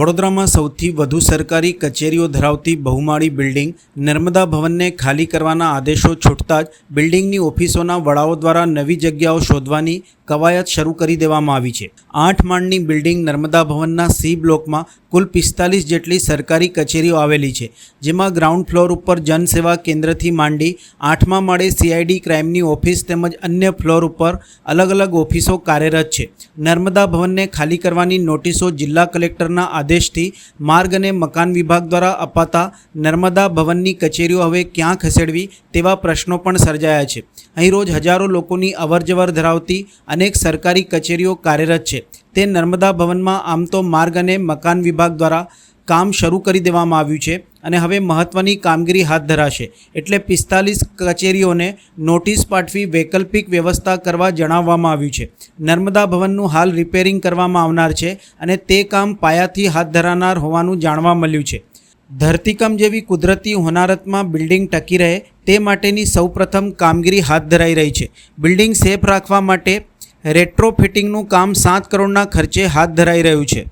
વડોદરામાં સૌથી વધુ સરકારી કચેરીઓ ધરાવતી બહુમાળી બિલ્ડિંગ નર્મદા ભવનને ખાલી કરવાના આદેશો છૂટતા જ બિલ્ડિંગની ઓફિસોના વડાઓ દ્વારા નવી જગ્યાઓ શોધવાની કવાયત શરૂ કરી દેવામાં આવી છે. આઠ માળની બિલ્ડિંગ નર્મદા ભવનના સી બ્લોકમાં કુલ પિસ્તાલીસ જેટલી સરકારી કચેરીઓ આવેલી છે, જેમાં ગ્રાઉન્ડ ફ્લોર ઉપર જનસેવા કેન્દ્રથી માંડી આઠમા માળે સીઆઈડી ક્રાઇમની ઓફિસ તેમજ અન્ય ફ્લોર ઉપર અલગ અલગ ઓફિસો કાર્યરત છે. નર્મદા ભવનને ખાલી કરવાની નોટિસો જિલ્લા કલેક્ટરના આદેશથી માર્ગ અને મકાન વિભાગ દ્વારા અપાતા નર્મદા ભવનની કચેરીઓ હવે ક્યાં ખસેડવી તેવા પ્રશ્નો પણ સર્જાયા છે. અહીં રોજ હજારો લોકોની અવરજવર ધરાવતી અનેક સરકારી કચેરીઓ કાર્યરત છે. તે નર્મદા ભવનમાં આમ તો માર્ગ અને મકાન વિભાગ દ્વારા કામ શરૂ કરી દેવામાં આવ્યું છે અને હવે મહત્ત્વની કામગીરી હાથ ધરાશે. એટલે પિસ્તાલીસ કચેરીઓને નોટિસ પાઠવી વૈકલ્પિક વ્યવસ્થા કરવા જણાવવામાં આવ્યું છે. નર્મદા ભવનનું હાલ રિપેરિંગ કરવામાં આવનાર છે અને તે કામ પાયાથી હાથ ધરાનાર હોવાનું જાણવા મળ્યું છે. ધરતીકંપ જેવી કુદરતી હોનારતમાં બિલ્ડિંગ ટકી રહે તે માટેની સૌપ્રથમ કામગીરી હાથ ધરાઈ રહી છે. બિલ્ડિંગ સેફ રાખવા માટે રેટ્રોફિટિંગનું કામ સાત કરોડના ખર્ચે હાથ ધરાઈ રહ્યું છે.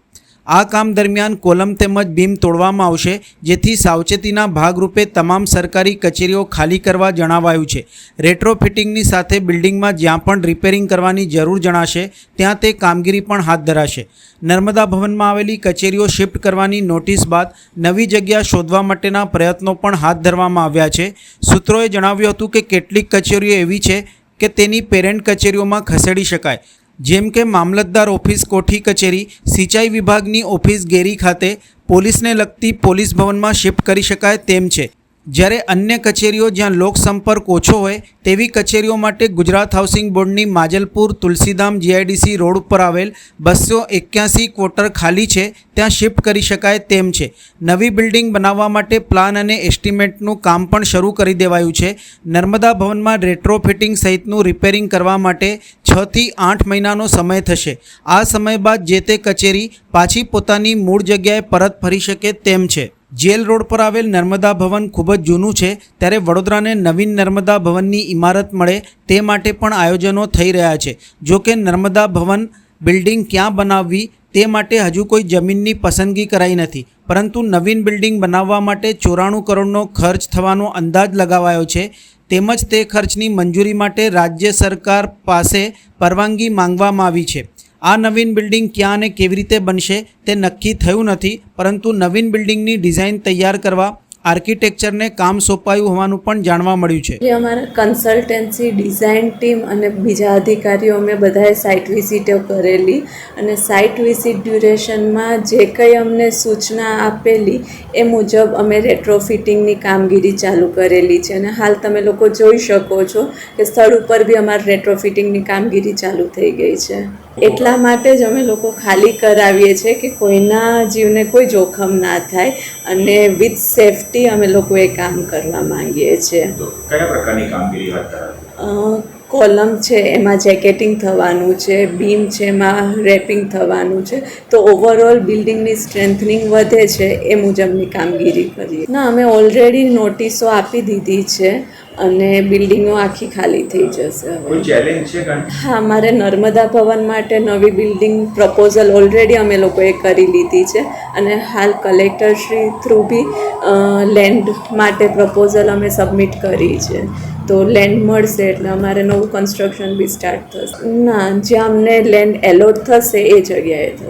આ કામ દરમિયાન કોલમ તેમજ બીમ તોડવામાં આવશે, જેથી સાવચેતીના ભાગરૂપે તમામ સરકારી કચેરીઓ ખાલી કરવા જણાવાયું છે. રેટ્રો ફિટિંગની સાથે બિલ્ડિંગમાં જ્યાં પણ રિપેરિંગ કરવાની જરૂર જણાશે, ત્યાં તે કામગીરી પણ હાથ ધરાશે. નર્મદા ભવનમાં આવેલી કચેરીઓ શિફ્ટ કરવાની નોટિસ બાદ નવી જગ્યા શોધવા માટેના પ્રયત્નો પણ હાથ ધરવામાં આવ્યા છે. સૂત્રોએ જણાવ્યું હતું કે કેટલીક કચેરીઓ એવી છે કે તેની પેરેન્ટ કચેરીઓમાં ખસેડી શકાય. જેમ કે મામલતદાર ઓફિસ કોઠી કચેરી, સિંચાઈ વિભાગની ઓફિસ ગેરી ખાતે પોલીસને લગતી પોલીસ ભવનમાં શિફ્ટ કરી શકાય તેમ છે. જ્યારે અન્ય કચેરીઓ જ્યાં લોકસંપર્ક ઓછો હોય, તેવી કચેરીઓ માટે ગુજરાત હાઉસિંગ બોર્ડની માજલપુર તુલસીધામ જીઆઈડીસી રોડ ઉપર આવેલ બસો એક્યાસી ક્વોટર ખાલી છે. ત્યાં શિફ્ટ કરી શકાય તેમ છે. નવી બિલ્ડિંગ બનાવવા માટે પ્લાન અને એસ્ટિમેટનું કામ પણ શરૂ કરી દેવાયું છે. નર્મદા ભવનમાં રેટ્રોફિટિંગ સહિતનું રિપેરિંગ કરવા માટે છથી આઠ મહિનાનો સમય થશે. આ સમય બાદ જે તે કચેરી પાછી પોતાની મૂળ જગ્યાએ પરત ફરી શકે તેમ છે. જેલ રોડ પર આવેલ નર્મદા ભવન ખૂબ જ જૂનું છે. ત્યારે વડોદરાને નવીન નર્મદા ભવનની ઇમારત મળે તે માટે પણ આયોજનો થઈ રહ્યા છે. જો કે નર્મદા ભવન બિલ્ડિંગ ક્યાં બનાવવી તે માટે હજુ કોઈ જમીનની પસંદગી કરાઈ નથી. પરંતુ નવીન બિલ્ડિંગ બનાવવા માટે ચોરાણું કરોડનો ખર્ચ થવાનો અંદાજ લગાવાયો છે. તેમજ તે ખર્ચની મંજૂરી માટે રાજ્ય સરકાર પાસે પરવાનગી માંગવામાં આવી છે. આ નવીન બિલ્ડિંગ ક્યાં અને કેવી રીતે બનશે તે નક્કી થયું નથી, પરંતુ નવીન બિલ્ડિંગની ડિઝાઇન તૈયાર કરવા આર્કિટેક્ચરને કામ સોંપાયું હોવાનું પણ જાણવા મળ્યું છે. જે અમારા કન્સલ્ટન્સી, ડિઝાઇન ટીમ અને બીજા અધિકારીઓ અમે બધાએ સાઇટ વિઝિટો કરેલી અને સાઇટ વિઝિટ ડ્યુરેશનમાં જે કંઈ અમને સૂચના આપેલી એ મુજબ અમે રેટ્રોફિટિંગની કામગીરી ચાલુ કરેલી છે અને હાલ તમે લોકો જોઈ શકો છો કે સ્થળ ઉપર બી અમારી રેટ્રોફિટિંગની કામગીરી ચાલુ થઈ ગઈ છે. એટલા માટે જ અમે લોકો ખાલી કરાવીએ છીએ કે કોઈના જીવને કોઈ જોખમ ના થાય અને વિથ સેફટી અમે લોકો એ કામ કરવા માંગીએ છીએ. કયા પ્રકારની કામગીરી કોલમ છે એમાં જેકેટિંગ થવાનું છે બીમ છે એમાં રેપિંગ થવાનું છે. તો ઓવરઓલ બિલ્ડિંગની સ્ટ્રેન્થનિંગ વધે છે એ મુજબની કામગીરી કરીએ. ના અમે ઓલરેડી નોટિસો આપી દીધી છે અને બિલ્ડિંગો આખી ખાલી થઈ જશે હા મારે નર્મદા ભવન માટે નવી બિલ્ડિંગ પ્રપોઝલ ઓલરેડી અમે લોકોએ કરી લીધી છે. અને હાલ કલેક્ટરશ્રી થ્રુ બી લેન્ડ માટે પ્રપોઝલ અમે સબમિટ કરી છે. તો લેન્ડ મળશે એટલે અમારે નવું કન્સ્ટ્રક્શન બી સ્ટાર્ટ થશે. ના જ્યાં અમને લેન્ડ એલોટ થશે એ જગ્યાએ થશે